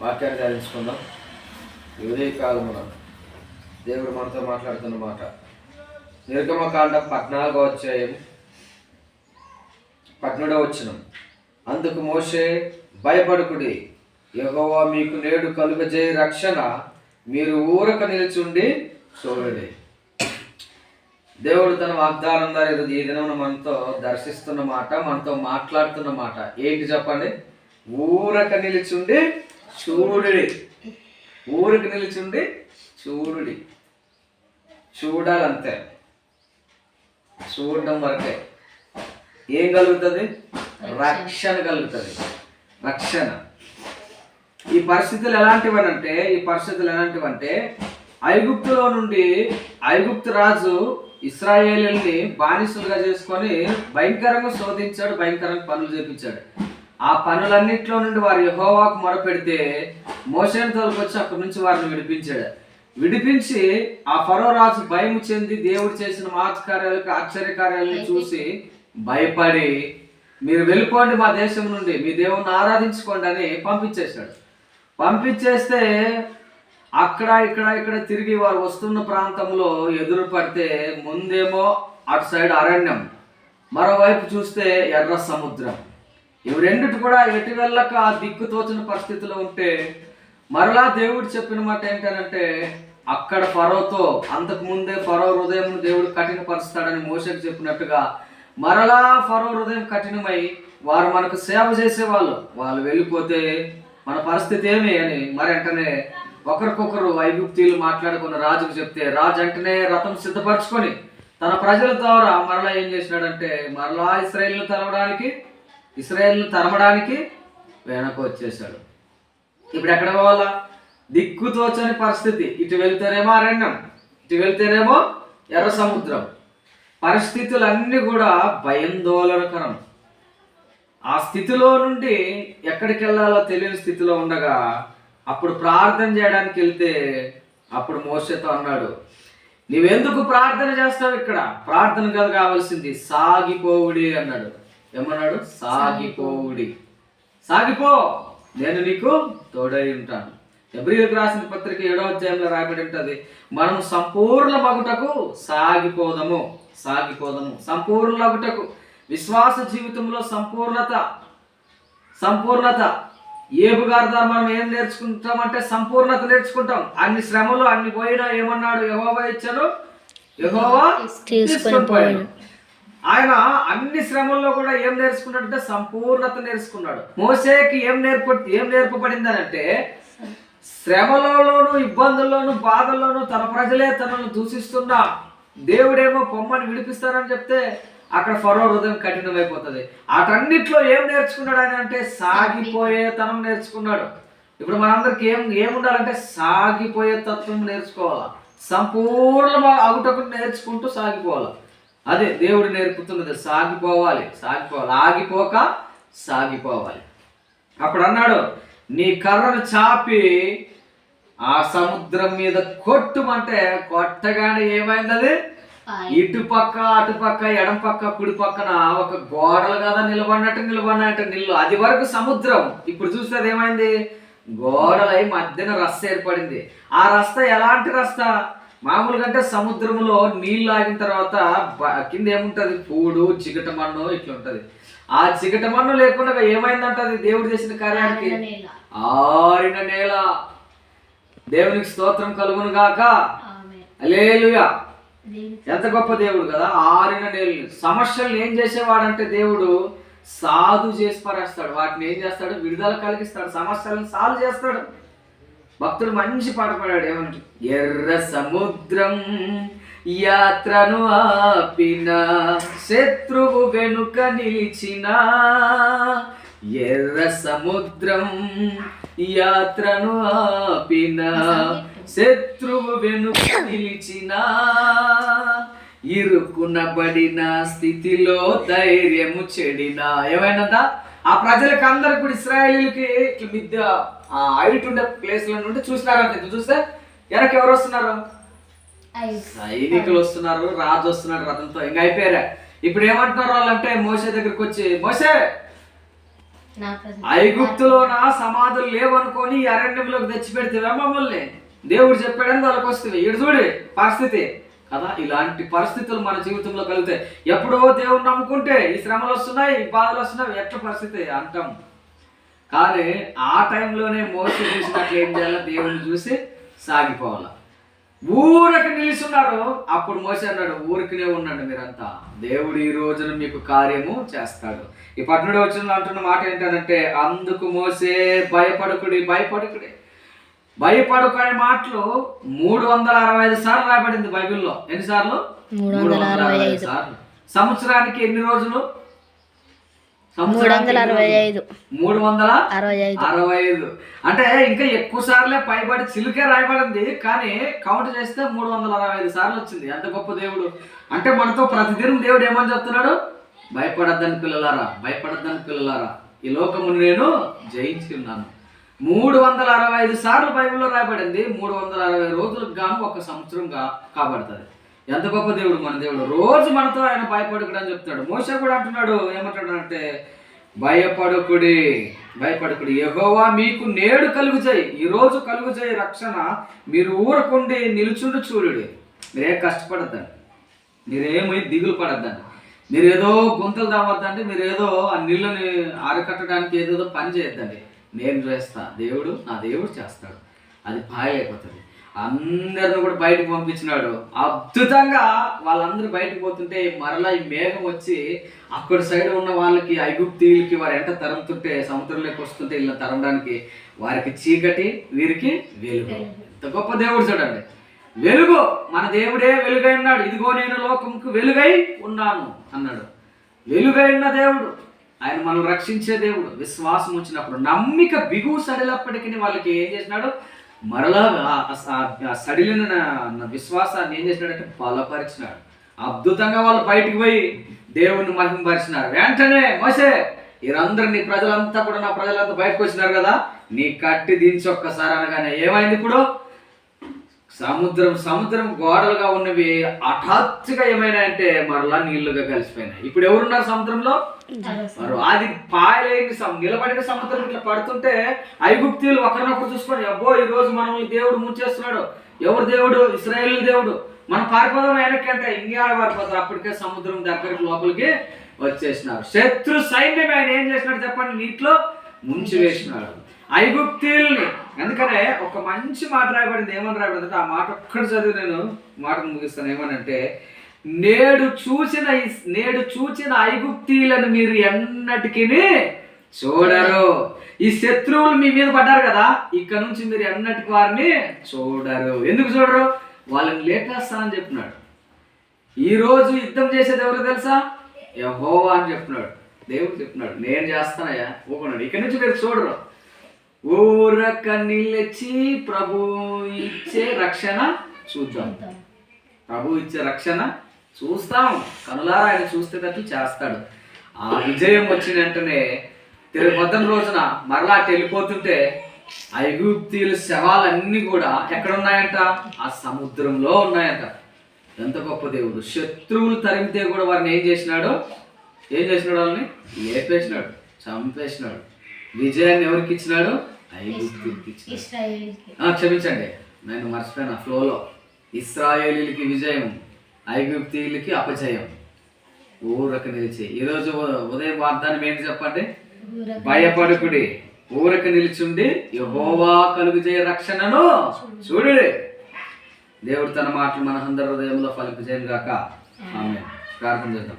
వాక్యాన్ని ధ్యానించుకుందాం. ఈ ఉదయ కాలమున దేవుడు మనతో మాట్లాడుతున్న మాట. నిర్గమకాండం పద్నాలుగో అధ్యాయం పద్నడో వచ్చిన అందుకు మోసే భయపడుకుడి యహోవా మీకు నేడు కలుగజేయ రక్షణ మీరు ఊరక నిలిచుండి చూడండి. దేవుడు తన వాగ్దానం ద్వారా ఈ దినం మనతో దర్శిస్తున్న మాట మనతో మాట్లాడుతున్న మాట. ఏంటి చెప్పండి? ఊరక నిలిచుండి చూడుడి. ఊరక నిలిచుండి చూడుడి. చూడాలంతే. చూడడం వరకే. ఏం కలుగుతుంది? రక్షణ కలుగుతుంది. రక్షణ. ఈ పరిస్థితులు ఎలాంటివనంటే ఈ పరిస్థితులు ఎలాంటివంటే ఐగుప్తులో నుండి ఐగుప్తు రాజు ఇస్రాయేలీల్ని బానిసలుగా చేసుకొని భయంకరంగా శోధించాడు భయంకరంగా పనులు చేపించాడు. ఆ పనులన్నింటిలో నుండి వారు యహోవాకు మొరపెడితే మోషన్ తోలుకొచ్చి అక్కడి నుంచి వారిని విడిపించాడు. విడిపించి ఆ ఫరో రాజు భయం చెంది దేవుడు చేసిన మహత్కార్యాలకు ఆశ్చర్యకార్యాలను చూసి భయపడి మీరు వెళ్ళిపోండి మా దేశం నుండి మీ దేవుణ్ణి ఆరాధించుకోండి అని పంపించేశాడు. పంపించేస్తే అక్కడ ఇక్కడ ఇక్కడ తిరిగి వారు వస్తున్న ప్రాంతంలో ఎదురు పడితే ముందేమో అటు సైడ్ అరణ్యం మరోవైపు చూస్తే ఎర్ర సముద్రం. ఇవి రెండిటి కూడా ఎటు వెళ్ళక ఆ దిక్కు తోచిన పరిస్థితిలో ఉంటే మరలా దేవుడు చెప్పిన మాట ఏంటంటే అక్కడ ఫరోతో అంతకు ముందే ఫరో హృదయం దేవుడు కఠినపరుస్తాడని మోసకు చెప్పినట్టుగా మరలా ఫరో హృదయం కఠినమై వారు మనకు సేవ చేసేవాళ్ళు. వాళ్ళు వెళ్ళిపోతే మన పరిస్థితి ఏమి అని మరి వెంటనే ఒకరికొకరు ఐగుప్తీలు మాట్లాడుకున్న రాజుకు చెప్తే రాజు వెంటనే రథం సిద్ధపరచుకొని తన ప్రజల ద్వారా మరలా ఏం చేసినాడంటే మరలా ఇస్రాయేల్ను తలవడానికి ఇస్రాయేల్ను తరమడానికి వెనక వచ్చేసాడు ఇప్పుడు ఎక్కడ పోవాలా? దిక్కు తోచని పరిస్థితి. ఇటు వెళ్తేనేమో అరణ్యం ఇటు వెళ్తేనేమో ఎర్ర సముద్రం. పరిస్థితులన్నీ కూడా భయందోళనకరం. ఆ స్థితిలో నుండి ఎక్కడికి వెళ్ళాలో తెలియని స్థితిలో ఉండగా అప్పుడు ప్రార్థన చేయడానికి వెళ్తే అప్పుడు మోసతో అన్నాడు నీవెందుకు ప్రార్థన చేస్తావు ఇక్కడ? ప్రార్థన కాదు కావాల్సింది. సాగిపోవుడి అన్నాడు. ఏమన్నాడు? సాగిపోవుడి. సాగిపో. నేను నీకు తోడై ఉంటాను. ఎబ్రిలకు రాసిన పత్రిక ఏడో అధ్యాయంలో రాయబడి ఉంటుంది మనం సంపూర్ణ మగుటకు సాగిపోదము. సాగిపోదము. సంపూర్ణ మగుటకు. విశ్వాస జీవితంలో సంపూర్ణత. సంపూర్ణత. ఏబు గారి ద్వారా మనం ఏం నేర్చుకుంటామంటే సంపూర్ణత నేర్చుకుంటాం. అన్ని శ్రమలు అన్ని పోయినా ఏమన్నాడు? యహోవా ఇచ్చాను యహోవా తీసుకొని ఆయన అన్ని శ్రమల్లో కూడా ఏం నేర్చుకున్నాడంటే సంపూర్ణత నేర్చుకున్నాడు. మోసేకి ఏం నేర్ప ఏం నేర్పబడిందనంటే శ్రమలలోను ఇబ్బందుల్లోను బాధల్లోను తన ప్రజలే తనను దూషిస్తున్నా దేవుడేమో పొమ్మని విడిపిస్తారని చెప్తే అక్కడ ఫరో హృదయం కఠినమైపోతుంది. అటన్నిట్లో ఏం నేర్చుకున్నాడు ఆయన అంటే సాగిపోయే తనం నేర్చుకున్నాడు. ఇప్పుడు మనందరికి ఏం ఏముండాలంటే సాగిపోయే తత్వం నేర్చుకోవాలా. సంపూర్ణ అవుటకు నేర్చుకుంటూ సాగిపోవాలి. అదే దేవుడు నేర్పుతున్నది సాగిపోవాలి సాగిపోవాలి. ఆగిపోక సాగిపోవాలి. అప్పుడు అన్నాడు నీ కర్రను చాపి ఆ సముద్రం మీద కొట్టుమంటే కొట్టగానే ఏమైంది అది ఇటు పక్క అటు పక్క ఎడం పక్క కుడి పక్కన ఒక గోడలు కదా నిలబడినట్టు నిలబడినట్టు నిల్లు అది వరకు సముద్రం. ఇప్పుడు చూస్తే ఏమైంది? గోడలై మధ్యన రస్త ఏర్పడింది. ఆ రస్త ఎలాంటి రస్త? మామూలుగా అంటే సముద్రంలో నీళ్ళు ఆగిన తర్వాత కింద ఏముంటది? పూడు చిగట మన్ను ఇట్లా ఉంటది ఆ చిగట మన్ను లేకుండా ఏమైందంట అది దేవుడు చేసిన కార్యానికి? ఆరిన నేల. దేవునికి స్తోత్రం కలుగును గాక. అలేలుగా ఎంత గొప్ప దేవుడు కదా ఆరిన నేలు. సమస్యలు ఏం చేసేవాడంటే దేవుడు సాధు చేసి పరేస్తాడు. వాటిని ఏం చేస్తాడు? విడుదల కలిగిస్తాడు. సమస్యలను సాల్వ్ చేస్తాడు. భక్తుడు మంచి పాట పాడాడు ఏమంటే ఎర్ర సముద్రం యాత్రను ఆపిన శత్రువు వెనుక నిలిచిన ఎర్ర సముద్రం యాత్రను ఆపిన శత్రువు వెనుక నిలిచిన ఇరుకునబడిన స్థితిలో ధైర్యము చెడిన. ఏమైనా ఆ ప్రజలకు అందరికి కూడా ఇస్రాయేలీలకి మిద్ద హైట్ ఉండే ప్లేస్ల నుండి చూసినారంట చూస్తే వెనక ఎవరు వస్తున్నారు సైనికులు వస్తున్నారు రాజు వస్తున్నాడు రథంతో ఇంకా అయిపోయారా. ఇప్పుడు ఏమంటున్నారు వాళ్ళంటే మోసే దగ్గరికి వచ్చి మోసే ఐగుప్తులో నా సమాధులు లేవనుకొని అరణ్యంలోకి తెచ్చిపెడితే మమ్మల్ని? దేవుడు చెప్పాడని వాళ్ళకి వస్తుంది. ఇటు చూడు పరిస్థితి. కదా ఇలాంటి పరిస్థితులు మన జీవితంలో కలుగుతాయి. ఎప్పుడో దేవుడు నమ్ముకుంటే ఈ శ్రమలు వస్తున్నాయి ఈ బాధలు వస్తున్నాయి. ఎట్ల పరిస్థితి? అంటాం కానీ ఆ టైంలోనే మోసి చూసినట్లు ఏం చేయాలి దేవుడిని చూసి సాగిపోవాలి. ఊరికి నిలుచున్నారు అప్పుడు మోసే అన్నాడు ఊరికినే ఉండండి మీరంతా. దేవుడు ఈ రోజున మీకు కార్యము చేస్తాడు. ఈ పట్టణుడు వచ్చిన అంటున్న మాట ఏంటంటే అందుకు మోసే భయపడుకుడి భయపడుకుడి. భయపడుకునే మాటలు మూడు వందల అరవై ఐదు సార్లు రాయబడింది బైబిల్లో. ఎన్నిసార్లు? మూడు వందల అరవై ఐదు సార్లు. సంవత్సరానికి ఎన్ని రోజులు? మూడు వందల అరవై ఐదు మూడు వందల అరవై ఐదు అరవై ఐదు అంటే ఇంకా ఎక్కువ సార్లే పైబడి చిలుకే రాయబడింది కానీ కౌంట్ చేస్తే మూడు వందల అరవై ఐదు సార్లు వచ్చింది. ఎంత గొప్ప దేవుడు. అంటే మనతో ప్రతిదినం దేవుడు ఏమని చెప్తున్నాడు? భయపడద్దని పిల్లలారా భయపడద్దని పిల్లలారా. ఈ లోకమును నేను జయించి ఉన్నాను. మూడు వందల అరవై ఐదు సార్లు బైబిల్లో రాయబడింది. మూడు వందల అరవై రోజులకు గాను ఒక సంవత్సరంగా కాబడుతుంది. ఎంత గొప్ప దేవుడు మన దేవుడు? రోజు మనతో ఆయన భయపడకుడు అని చెప్తున్నాడు. మోస కూడా అంటున్నాడు ఏమంటాడు అంటే భయపడకుడి భయపడకుడి. ఎగోవా మీకు నేడు కలుగుతాయి ఈ రోజు చేయి రక్షణ. మీరు ఊరకుండి నిలుచుండు చూడుడి. మీరేం కష్టపడద్దండి? మీరేమీ దిగులు పడద్దండి? మీరు ఏదో గుంతలు తావద్దండి మీరు ఏదో ఆ నీళ్ళని ఆరకట్టడానికి ఏదేదో పని చేయొద్దండి. నేను చేస్తా. దేవుడు నా దేవుడు చేస్తాడు. అది పాయలేకపోతుంది అందరిని కూడా బయటకు పంపించినాడు. అద్భుతంగా వాళ్ళందరూ బయటకు పోతుంటే మరలా ఈ మేఘం వచ్చి అక్కడ సైడ్ ఉన్న వాళ్ళకి ఐగుప్తీయులకి వారు ఎంట తరుముతుంటే సముద్రంలోకి వస్తుంటే ఇలా తరమడానికి వారికి చీకటి వీరికి వెలుగు. ఎంత గొప్ప దేవుడు చూడండి. వెలుగు మన దేవుడే వెలుగై ఉన్నాడు. ఇదిగో నేను లోకంకు వెలుగై ఉన్నాను అన్నాడు. వెలుగై ఉన్న దేవుడు. ఆయన మనం రక్షించే దేవుడు. విశ్వాసం వచ్చినప్పుడు నమ్మిక బిగువు సడిలప్పటికీ వాళ్ళకి ఏం చేసినాడు? మరలా సడిలిన నా విశ్వాసాన్ని ఏం చేసినాడంటే బలపరిచినాడు. అద్భుతంగా వాళ్ళు బయటికి పోయి దేవుణ్ణి మహిమపరిచినారు వెంటనే మోసే వీరందరూ నీ ప్రజలంతా కూడా నా ప్రజలంతా బయటకు వచ్చినారు కదా నీ కట్టి దించి ఒక్కసారి అనగానే ఏమైంది ఇప్పుడు? సముద్రం సముద్రం గోడలుగా ఉన్నవి హఠాత్తుగా ఏమైనా అంటే మరలా నీళ్ళుగా కలిసిపోయినాయి. ఇప్పుడు ఎవరున్నారు సముద్రంలో? అది పాయలేని నిలబడిన సముద్రం ఇట్లా పడుతుంటే ఐగుప్తీలు ఒకరినొకరు చూసుకొని అబ్బో ఈ రోజు మనల్ని దేవుడు ముంచేస్తున్నాడు. ఎవరు దేవుడు? ఇస్రాయేల్ దేవుడు. మనం పారిపోదాం వెనక్కి అంటే ఇండియా పారిపోతారు. అప్పటికే సముద్రం దగ్గరికి లోపలికి వచ్చేసినారు. శత్రు సైన్యం ఆయన ఏం చేసినాడు చెప్పండి? నీటిలో ముంచి వేసినాడు ఐగుప్తీల్ని అందుకనే ఒక మంచి మాట రాయబడింది ఏమని రాయబడింది ఆ మాట ఒక్కటి చదివి నేను మాటను ముగిస్తాను. ఏమనంటే నేడు చూసిన నేడు చూచిన ఐగుప్తీలను మీరు ఎన్నటికీ చూడరు. ఈ శత్రువులు మీ మీద పడ్డారు కదా ఇక్కడ నుంచి మీరు ఎన్నటికి వారిని చూడరు. ఎందుకు చూడరు? వాళ్ళని లేపేస్తానని చెప్పినాడు ఈరోజు యుద్ధం చేసేది ఎవరు తెలుసా? యహోవా అని చెప్పినాడు దేవుడు చెప్పినాడు నేను చేస్తానయ్యా ఊకున్నాడు ఇక్కడ నుంచి మీరు చూడరు. ఊరక నిలిచి ప్రభు ఇచ్చే రక్షణ చూద్దాం. ప్రభు ఇచ్చే రక్షణ చూస్తాం. కనులారా ఆయన చూస్తేటట్లు చేస్తాడు. ఆ విజయం వచ్చిన వెంటనే తిరుగు మొదటి రోజున మరలా వెళ్ళిపోతుంటే ఐగుప్తీయుల శవాలన్నీ కూడా ఎక్కడ ఉన్నాయంట ఆ సముద్రంలో ఉన్నాయంట. ఎంత గొప్ప దేవుడు. శత్రువులు తరిమితే కూడా వారిని ఏం చేసినాడు? ఏం చేసినాడు వాళ్ళని? లేపేసినాడు. చంపేసినాడు. విజయాన్ని ఎవరికి ఇచ్చినాడు? క్షమించండి. నేను మర్చిపోయిన ఫ్లోలో. ఇస్రాయేలీలకి విజయం ఐగుప్తీయులకి అపజయం. ఊరక నిలిచి. ఈరోజు ఉదయం వాగ్దానం ఏంటి చెప్పండి? భయపడుకుడి. ఊరక నిలిచుండి యహోవా కలుగు చేయ రక్షణను చూడుడి దేవుడు తన మాటలు మన అందరి హృదయంలో ఫలింపజేయను గాక ఆమె ప్రార్థన చేద్దాం.